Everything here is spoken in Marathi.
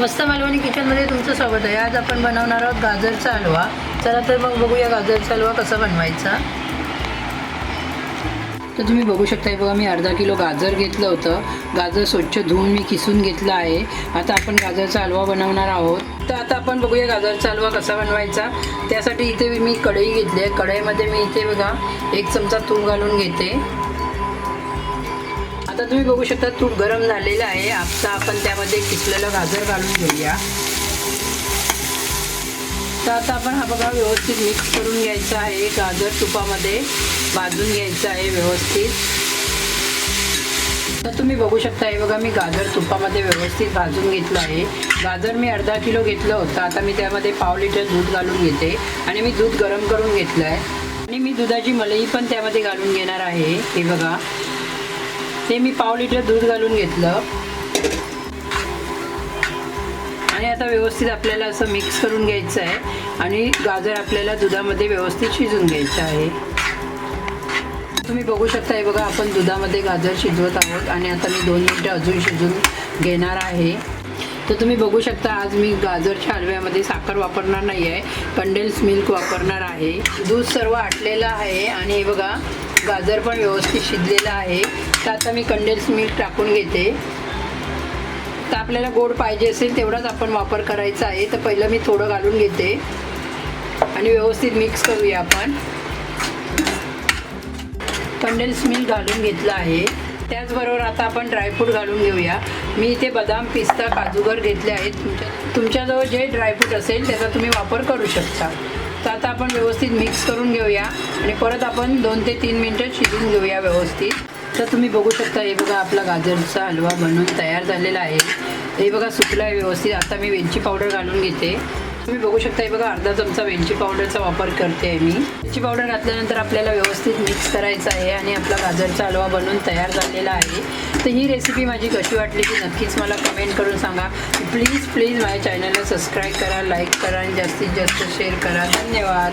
मस्त मालवणी किचनमध्ये तुमचं स्वागत आहे. आज आपण बनवणार आहोत गाजरचा हलवा. चला तर मग बघूया गाजरचा हलवा कसा बनवायचा. तर तुम्ही बघू शकता बघा मी अर्धा किलो गाजर घेतलं होतं. गाजर स्वच्छ धुवून मी किसून घेतलं आहे. आता आपण गाजरचा हलवा बनवणार आहोत. तर आता आपण बघूया गाजरचा हलवा कसा बनवायचा. त्यासाठी इथे मी कढई घेतली आहे. कढईमध्ये मी इथे बघा एक चमचा तूप घालून घेते. आता तुम्ही बघू शकता तूप गरम झालेलं आहे. आता आपण त्यामध्ये किसलेलं गाजर घालून घेऊया. तर आता आपण हा बघा व्यवस्थित मिक्स करून घ्यायचा आहे. गाजर तुपामध्ये भाजून घ्यायचं आहे व्यवस्थित. तर तुम्ही बघू शकता हे बघा मी गाजर तुपामध्ये व्यवस्थित भाजून घेतलं आहे. गाजर मी अर्धा किलो घेतलं होतं. आता मी त्यामध्ये पाव लिटर दूध घालून घेते आणि मी दूध गरम करून घेतलं आहे आणि मी दुधाची मलई पण त्यामध्ये घालून घेणार आहे. हे बघा. ते मी पाव लिटर दूध घालून घेतलं. आणि आता व्यवस्थित आपल्याला असं मिक्स करून घ्यायचं आहे. आणि गाजर आपल्याला दुधामध्ये व्यवस्थित शिजून घ्यायचं आहे. तुम्ही बघू शकता हे बघा आपण दुधामध्ये गाजर शिजवत आहोत. आणि आता मी दोन मिनटं अजून शिजून घेणार आहे. तर तुम्ही बघू शकता आज मी गाजरच्या हलव्यामध्ये साखर वापरणार नाही आहे कंडेन्स मिल्क वापरणार आहे. दूध सर्व आटलेलं आहे. आणि हे बघा गाजर पण व्यवस्थित शिजलेलं आहे. तर आता मी कंडेन्स मिल्क टाकून घेते. तर आपल्याला गोड पाहिजे असेल तेवढाच आपण वापर करायचा आहे. तर पहिलं मी थोडं घालून घेते. आणि व्यवस्थित मिक्स करूया आपण. कंडेन्स मिल्क घालून घेतलं आहे. त्याचबरोबर आता आपण ड्रायफ्रूट घालून घेऊया. मी इथे बदाम पिस्ता काजूगर घेतले आहेत. तुमच्या तुमच्याजवळ जे ड्रायफ्रूट असेल त्याचा तुम्ही वापर करू शकता. तर आता आपण व्यवस्थित मिक्स करून घेऊया. आणि परत आपण दोन ते तीन मिनटं शिजून घेऊया व्यवस्थित. तर तुम्ही बघू शकता हे बघा आपला गाजरचा हलवा बनवून तयार झालेला आहे. हे बघा सुकला आहे व्यवस्थित. आता मी वेलची पावडर घालून घेते. तुम्ही बघू शकता हे बघा अर्धा चमचा वेलची पावडरचा वापर करते आहे मी. वेलची पावडर घातल्यानंतर आपल्याला व्यवस्थित मिक्स करायचं आहे आणि आपला गाजरचा हलवा बनवून तयार झालेला आहे. तर ही रेसिपी माझी कशी वाटली की नक्कीच मला कमेंट करून सांगा. प्लीज प्लीज माझ्या चॅनलला सबस्क्राईब करा लाईक करा आणि जास्तीत जास्त शेअर करा. धन्यवाद.